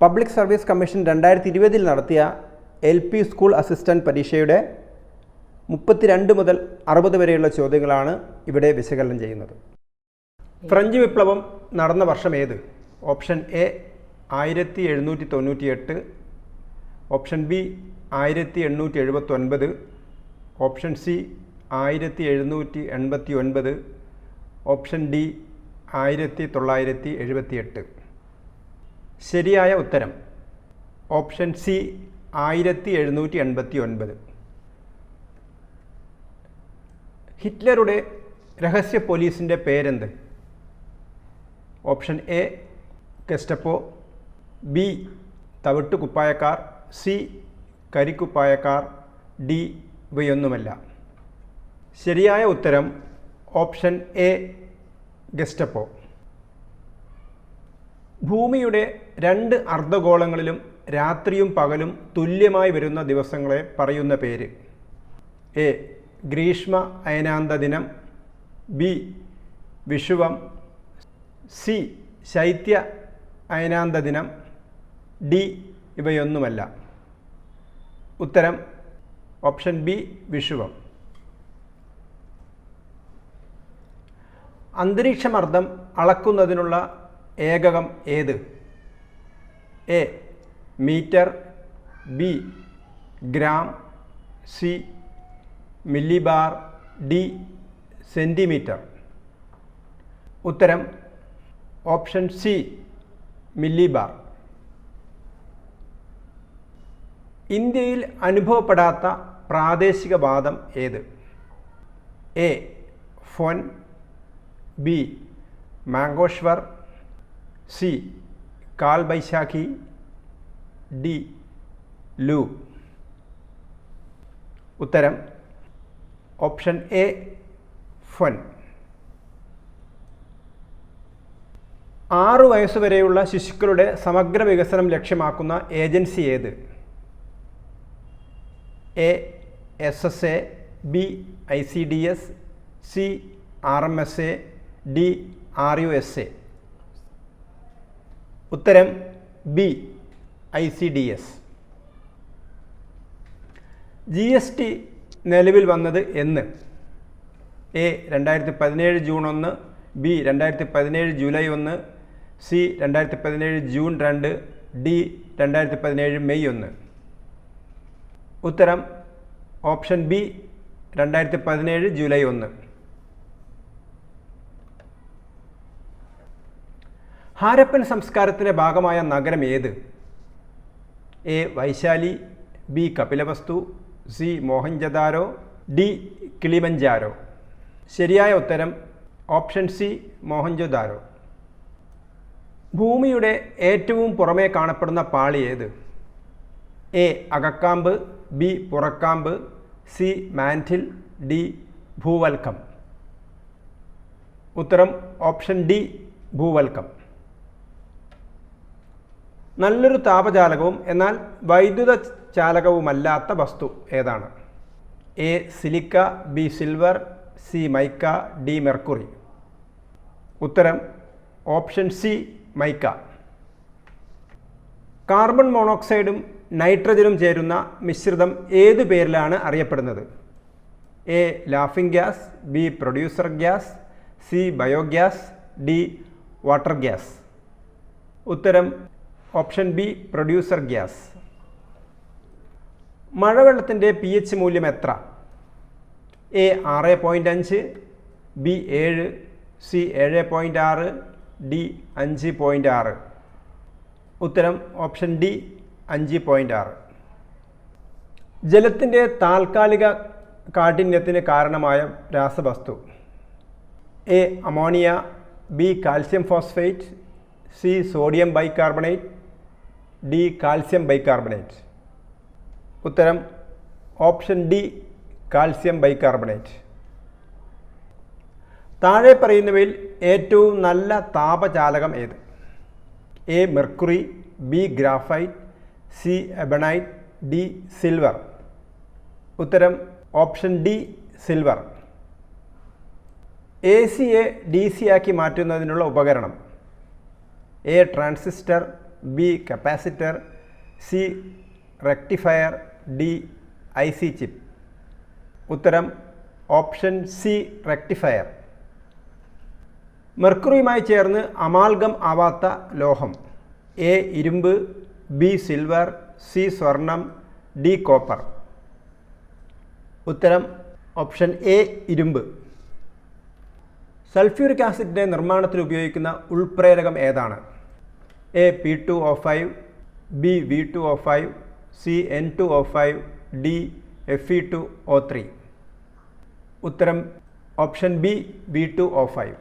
Public service commission രണ്ടായിരത്തി ഇരുപതിൽ നടത്തിയ എൽ പി സ്കൂൾ അസിസ്റ്റന്റ് പരീക്ഷയുടെ മുപ്പത്തിരണ്ട് മുതൽ അറുപത് വരെയുള്ള ചോദ്യങ്ങളാണ് ഇവിടെ വിശകലനം ചെയ്യുന്നത്. ഫ്രഞ്ച് വിപ്ലവം നടന്ന വർഷം ഏത്? ഓപ്ഷൻ എ ആയിരത്തി എഴുന്നൂറ്റി തൊണ്ണൂറ്റി എട്ട് ഓപ്ഷൻ ബി ആയിരത്തി എണ്ണൂറ്റി എഴുപത്തൊൻപത് ഓപ്ഷൻ സി ആയിരത്തി എഴുന്നൂറ്റി എൺപത്തി ഒൻപത് ഓപ്ഷൻ ഡി ആയിരത്തി തൊള്ളായിരത്തി എഴുപത്തിയെട്ട് ശരിയായ ഉത്തരം. ഓപ്ഷൻ സി ആയിരത്തി എഴുന്നൂറ്റി എൺപത്തി ഒൻപത് ഹിറ്റ്ലറുടെ രഹസ്യ പോലീസിന്റെ പേരെന്ത്? ഓപ്ഷൻ എ കെസ്റ്റപ്പോ ബി തവിട്ടുകുപ്പായക്കാർ. സി കരിക്കുപ്പായക്കാർ ഡി ഇവയൊന്നുമല്ല. ശരിയായ ഉത്തരം ഓപ്ഷൻ എ ഗസ്റ്റപ്പോ. ഭൂമിയുടെ രണ്ട് അർദ്ധഗോളങ്ങളിലും രാത്രിയും പകലും തുല്യമായി വരുന്ന ദിവസങ്ങളെ പറയുന്ന പേര്. എ. ഗ്രീഷ്മ അയനാന്ത ദിനം. ബി. വിഷുവം. സി. ശൈത്യ അയനാന്ത ദിനം. ഡി. ഇവയൊന്നുമല്ല. ഉത്തരം ഓപ്ഷൻ ബി വിഷുവം. അന്തരീക്ഷമർദ്ദം അളക്കുന്നതിനുള്ള ഏകകം ഏത്? A metre B gram C millibar D centimetre ഉത്തരം ഓപ്ഷൻ സി മില്ലിബാർ. ഇന്ത്യയിൽ അനുഭവപ്പെടാത്ത പ്രാദേശിക വാദം ഏത്? A foehn B mango shower C Kal Baishakhi D ലു. ഉത്തരം ഓപ്ഷൻ എ ഫൻ. ആറു വയസ്സുവരെയുള്ള ശിശുക്കളുടെ സമഗ്ര വികസനം ലക്ഷ്യമാക്കുന്ന ഏജൻസി ഏത്? A S S A B I C D S C R M S A D R U S A. ഉത്തരം B I C D S. G S T നിലവിൽ വന്നത് എന്ന്. എ രണ്ടായിരത്തി പതിനേഴ് ജൂൺ ഒന്ന് ബി രണ്ടായിരത്തി പതിനേഴ് ജൂലൈ ഒന്ന് സി രണ്ടായിരത്തി പതിനേഴ് ജൂൺ രണ്ട് ഡി രണ്ടായിരത്തി പതിനേഴ് മെയ് ഒന്ന്. ഉത്തരം ഓപ്ഷൻ ബി രണ്ടായിരത്തി പതിനേഴ് ജൂലൈ ഒന്ന്. ഹാരപ്പൻ സംസ്കാരത്തിന്റെ ഭാഗമായ നഗരം ഏത്? A. Vaishali B. Kapilavastu C. Mohenjodaro D. Kilimanjaro. ശരിയായ ഉത്തരം ഓപ്ഷൻ സി. മോഹൻജദാരോ. ഭൂമിയുടെ ഏറ്റവും പുറമേ കാണപ്പെടുന്ന പാളി ഏത്? എ. അകക്കാമ്പ് ബി. പുറക്കാമ്പ് സി. Mantle D. ഭൂവൽക്കം. ഉത്തരം ഓപ്ഷൻ ഡി ഭൂവൽക്കം. നല്ലൊരു താപചാലകവും എന്നാൽ വൈദ്യുത ചാലകവുമല്ലാത്ത വസ്തു ഏതാണ്? A silica B silver C mica D mercury. ഉത്തരം ഓപ്ഷൻ സി മൈക്ക. കാർബൺ മോണോക്സൈഡും നൈട്രജനും ചേരുന്ന മിശ്രിതം ഏതു പേരിലാണ് അറിയപ്പെടുന്നത്? A laughing gas B producer gas C biogas D water gas. ഉത്തരം ഓപ്ഷൻ ബി പ്രൊഡ്യൂസർ ഗ്യാസ് മഴവെള്ളത്തിന്റെ പി എച്ച് മൂല്യം എത്ര? എ ആറ് പോയിന്റ് അഞ്ച് ബി ഏഴ് സി ഏഴ് പോയിന്റ് ആറ് ഡി അഞ്ച് പോയിന്റ് ആറ്. ഉത്തരം ഓപ്ഷൻ ഡി അഞ്ച് പോയിന്റ് ആറ്. ജലത്തിന്റെ താൽക്കാലിക കാഠിന്യത്തിന് കാരണമായ രാസവസ്തു. A ammonia B calcium phosphate C sodium bicarbonate D calcium bicarbonate. ഉത്തരം ഓപ്ഷൻ ഡി കാൽസ്യം ബൈകാർബണേറ്റ്. താഴെ പറയുന്നവയിൽ ഏറ്റവും നല്ല താപചാലകം ഏത്? A mercury B graphite C ebonite D silver. ഉത്തരം ഓപ്ഷൻ ഡി സിൽവർ. എ സിയെ ഡി സി ആക്കി മാറ്റുന്നതിനുള്ള ഉപകരണം. A transistor B capacitor C rectifier D I C chip ഉത്തരം ഓപ്ഷൻ സി റെക്ടിഫയർ മെർക്കുറിയുമായി ചേർന്ന് അമാൽഗം ആവാത്ത ലോഹം. എ ഇരുമ്പ് ബി സിൽവർ സി സ്വർണം ഡി കോപ്പർ. ഉത്തരം ഓപ്ഷൻ എ ഇരുമ്പ്. സൾഫ്യൂരിക് ആസിഡിന്റെ നിർമ്മാണത്തിൽ ഉപയോഗിക്കുന്ന ഉൾപ്രേരകം ഏതാണ്? A P two O five B V two O five C N two O five D F E two O three ഉത്തരം option B V two O five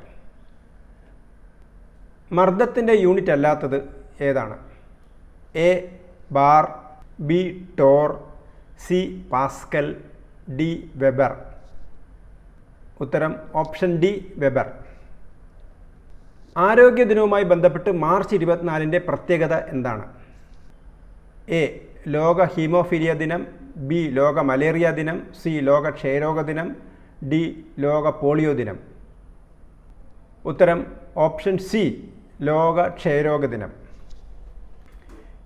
മർദ്ദത്തിന്റെ unit അല്ലാത്തത് ഏതാണ്? A bar B torr C pascal D weber. ഉത്തരം option D weber. ആരോഗ്യ ദിനവുമായി ബന്ധപ്പെട്ട് March ഇരുപത്തിനാലിന്റെ പ്രത്യേകത എന്താണ്? A ലോക ഹീമോഫീലിയ ദിനം ബി ലോക മലേറിയ ദിനം സി ലോക ക്ഷയരോഗ ദിനം ഡി ലോക പോളിയോ ദിനം. ഉത്തരം ഓപ്ഷൻ സി ലോക ക്ഷയരോഗ ദിനം.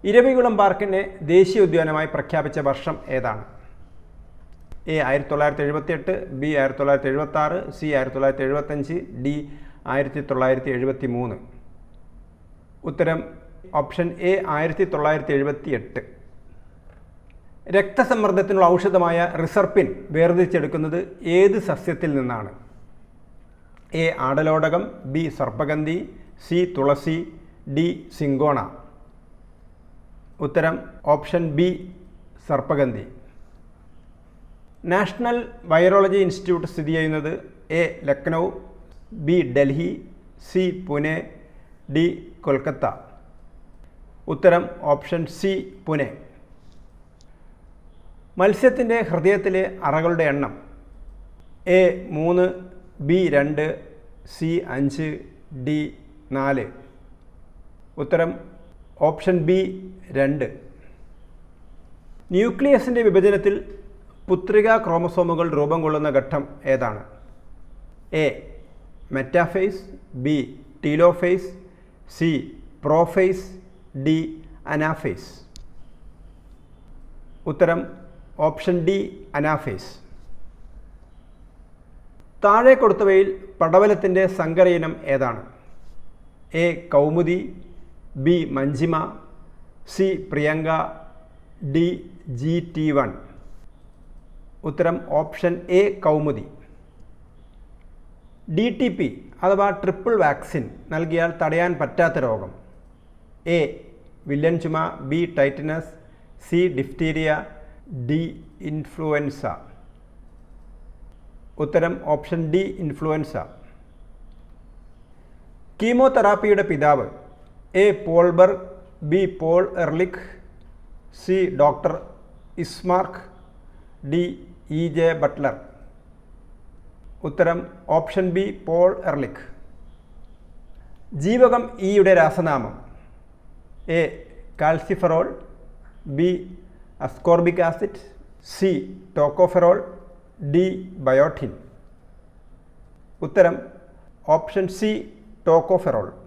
ഇരവികുളം പാർക്കിനെ ദേശീയ ഉദ്യാനമായി പ്രഖ്യാപിച്ച വർഷം ഏതാണ്? എ ആയിരത്തി തൊള്ളായിരത്തി എഴുപത്തി എട്ട് ബി ആയിരത്തി തൊള്ളായിരത്തി എഴുപത്തി ആറ് സി ആയിരത്തി തൊള്ളായിരത്തി എഴുപത്തഞ്ച് ഡി ആയിരത്തി തൊള്ളായിരത്തി എഴുപത്തി മൂന്ന് ഉത്തരം ഓപ്ഷൻ എ ആയിരത്തി തൊള്ളായിരത്തി എഴുപത്തി എട്ട് രക്തസമ്മർദ്ദത്തിനുള്ള ഔഷധമായ റിസർപ്പിൻ വേർതിരിച്ചെടുക്കുന്നത് ഏത് സസ്യത്തിൽ നിന്നാണ്? A ആടലോടകം B sarpagandhi C tulasi D cinchona. ഉത്തരം option B sarpagandhi. National virology institute സ്ഥിതി ചെയ്യുന്നത് A Lucknow B Delhi C Pune D Kolkata. ഉത്തരം ഓപ്ഷൻ സി പുനെ. മത്സ്യത്തിന്റെ ഹൃദയത്തിലെ അറകളുടെ എണ്ണം. എ മൂന്ന് ബി രണ്ട് സി അഞ്ച് ഡി നാല്. ഉത്തരം ഓപ്ഷൻ ബി രണ്ട്. ന്യൂക്ലിയസിന്റെ വിഭജനത്തിൽ പുത്രിക ക്രോമസോമുകൾ രൂപം കൊള്ളുന്ന ഘട്ടം ഏതാണ്? A metaphase B telophase C prophase D anaphase ഉത്തരം ഓപ്ഷൻ ഡി അനാഫേസ്. താഴെ കൊടുത്തവയിൽ പടവലത്തിന്റെ സങ്കരയിനം ഏതാണ്? A Kaumudi B Manjima C Priyanka D G T one. ഉത്തരം option A Kaumudi. D T P അഥവാ ട്രിപ്പിൾ വാക്സിൻ നൽകിയാൽ തടയാൻ പറ്റാത്ത രോഗം. എ. വില്ലൻ ചുമ B. Tetanus C. Diphtheria D. Influenza. ഉത്തരം ഓപ്ഷൻ ഡി ഇൻഫ്ലുവൻസ. കീമോതെറാപ്പിയുടെ പിതാവ് A. Paul Berg B. Paul Ehrlich C. Doctor ഇസ്മാർക്ക് D. E. J. Butler. ഉത്തരം ഓപ്ഷൻ ബി പോൾ എർലിക്. ജീവകം ഇയുടെ രാസനാമം. A calciferol. B ascorbic acid. C tocopherol. D biotin. ഉത്തരം option C tocopherol.